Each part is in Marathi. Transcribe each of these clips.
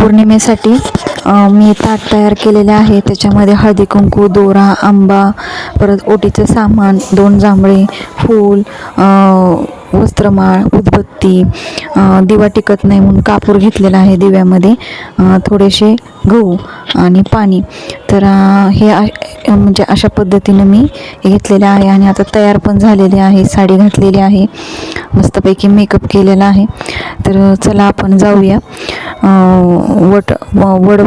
पौर्णिमेसाठी मी ताट तयार केलेले आहे. त्याच्यामध्ये हळदी कुंकू दोरा आंबा परत ओटीचं सामान दोन जांभळे फूल वस्त्रमाळ उदबत्ती दिवा टिकत नाही म्हणून कापूर घेतलेला आहे दिव्यामध्ये. थोडेसे गहू आणि पाणी. तर हे म्हणजे अशा पद्धतीनं मी घेतलेले आहे आणि आता तयार पण झालेले आहे साडी घातलेली आहे. मस्तपैकी मेकअप केलेला आहे. तर चला आपण जाऊया वट व- वड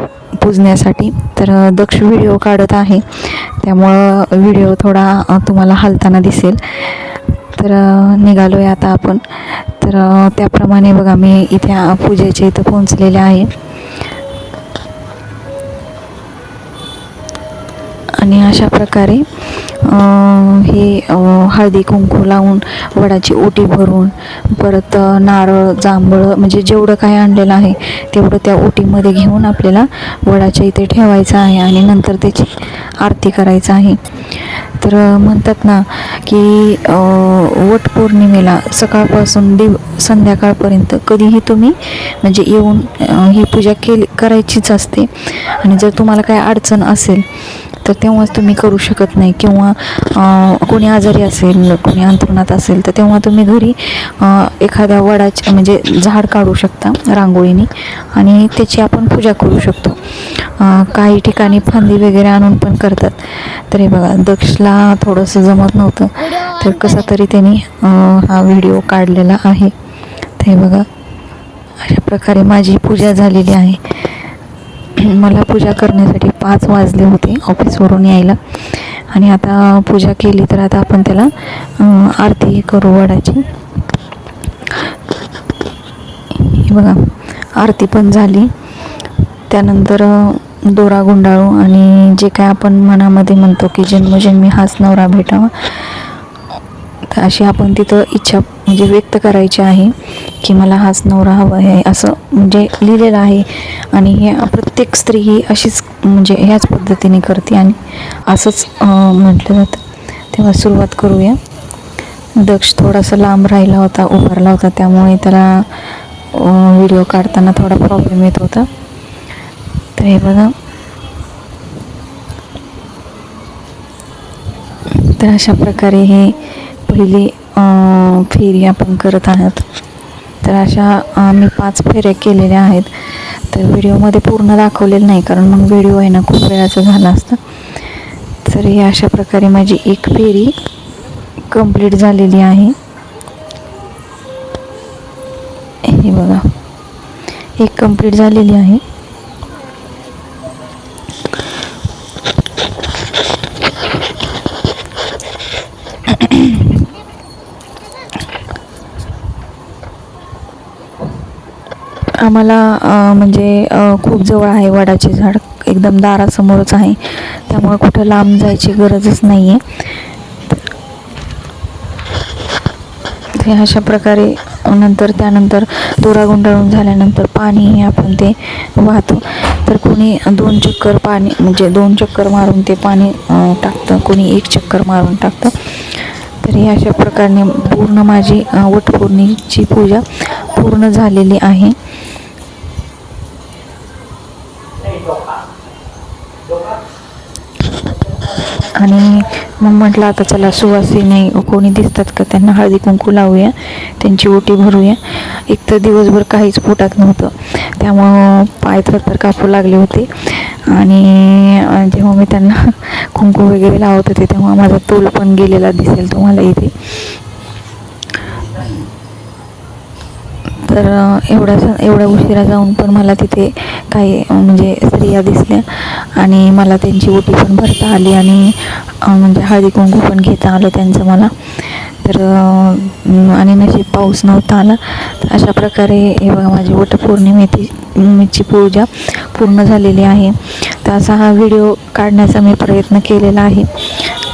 पूजण्यासाठी. तर दक्ष व्हिडिओ काढत आहे. त्यामुळं व्हिडिओ थोडा तुम्हाला हलताना दिसेल. तर निघालो आहे आता आपण. तर त्याप्रमाणे बघा मी इथे पूजेच्या इथं पोहोचलेले आहे. आणि अशा प्रकारे हे हळदी कुंकू लावून वडाची ओटी भरून परत नारळ जांभळं म्हणजे जेवढं काय आणलेलं आहे तेवढं त्या ओटीमध्ये घेऊन आपल्याला वडाच्या इथे ठेवायचं आहे आणि नंतर त्याची आरती करायचं आहे. तर म्हणतात ना की वटपौर्णिमेला सकाळपासून दिव संध्याकाळपर्यंत कधीही तुम्ही म्हणजे येऊन ही पूजा केली करायचीच असते. आणि जर तुम्हाला काय अडचण असेल तर तेव्हाच तुम्ही करू शकत नाही. किंवा कोणी आजारी असेल कोणी अंतरुणात असेल तर तेव्हा तुम्ही घरी एखाद्या वडाचे म्हणजे झाड काढू शकता रांगोळीने. आणि त्याची आपण पूजा करू शकतो. काही ठिकाणी फांदी वगैरे आणून पण करतात. तर हे बघा दक्षला थोडंसं जमत नव्हतं. तर कसा तरी त्यांनी हा व्हिडिओ काढलेला आहे. तर हे बघा अशा प्रकारे माझी पूजा झालेली आहे. मला पूजा करण्यासाठी पाच वाजले होते ऑफिसवरून यायला. आणि आता पूजा केली तर आता आपण त्याला आरती करू वडाची. हे बघा आरती पण झाली. त्यानंतर दोरा गुंडाळू आणि जे काय आपण मनामध्ये म्हणतो की जन्मजन्मी हाच नवरा भेटावा तर अशी आपण तिथं इच्छा म्हणजे व्यक्त करायची आहे की मला हाच नवरा हवा आहे असं म्हणजे लिहिलेलं आहे. आणि हे प्रत्येक स्त्री ही अशीच म्हणजे ह्याच पद्धतीने करते आणि असंच म्हटलं जातं. तेव्हा सुरुवात करूया. दक्ष थोडासा लांब राहिला होता उभारला होता त्यामुळे त्याला व्हिडिओ काढताना थोडा प्रॉब्लेम येत होता. तर हे बघा. तर अशा प्रकारे हे पहिली फेरी आपण करत आहात. तर अशा आम्ही मी पाच फेऱ्या केलेल्या आहेत. तर व्हिडिओमध्ये पूर्ण दाखवलेलं नाही कारण मग व्हिडिओ आहे ना खूप वेळाचा झाला असता. तर हे अशा प्रकारे माझी एक फेरी कंप्लीट झालेली आहे. हे बघा. एक कंप्लीट झालेली आहे. आम्हाला म्हणजे खूप जवळ आहे वडाचे झाड. एकदम दारासमोरच आहे. त्यामुळे कुठं लांब जायची गरजच नाही आहे अशा प्रकारे नंतर त्यानंतर दोरा गुंडाळून झाल्यानंतर पाणी आपण ते वाहतो. तर कोणी दोन चक्कर पाणी म्हणजे दोन चक्कर मारून ते पाणी टाकतं. कोणी एक चक्कर मारून टाकतं. तर हे अशा प्रकारे पूर्ण माझी अं, वटपौर्णिमेची पूजा पूर्ण झालेली आहे. आणि मग म्हटलं आता चला सुवासिनी कोणी दिसतात का त्यांना हळदी कुंकू लावूया त्यांची ओटी भरूया. एक तर दिवसभर काहीच पोटात नव्हतं. त्यामुळं पाय थरथर कापू लागले होते. आणि जेव्हा मी त्यांना कुंकू वगैरे लावत होते तेव्हा माझा तोल पण गेलेला दिसेल तुम्हाला इथे. तर एवढ्या एवढ्या उशिरा जाऊन पण मला तिथे काही म्हणजे स्त्रिया दिसल्या आणि मला त्यांची ओटी पण भरता आली आणि म्हणजे हळदी कुंकू पण घेता आलं त्यांचं मला. तर आणि नशीब पाऊस नव्हता आला. तर अशा प्रकारे हे बघा माझी वटपौर्णिमेची मीची पूजा पूर्ण झालेली आहे. तर असा हा व्हिडिओ काढण्याचा मी प्रयत्न केलेला आहे.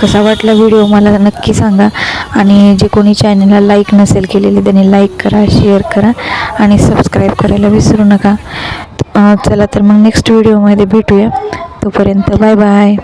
कसा वाटला व्हिडिओ मला नक्की सांगा. आणि जे कोणी चॅनलला लाईक नसेल केलेली त्यांनी लाईक करा शेअर करा आणि सबस्क्राईब करायला विसरू नका. चला तर मग नेक्स्ट व्हिडिओमध्ये भेटूया. तोपर्यंत बाय बाय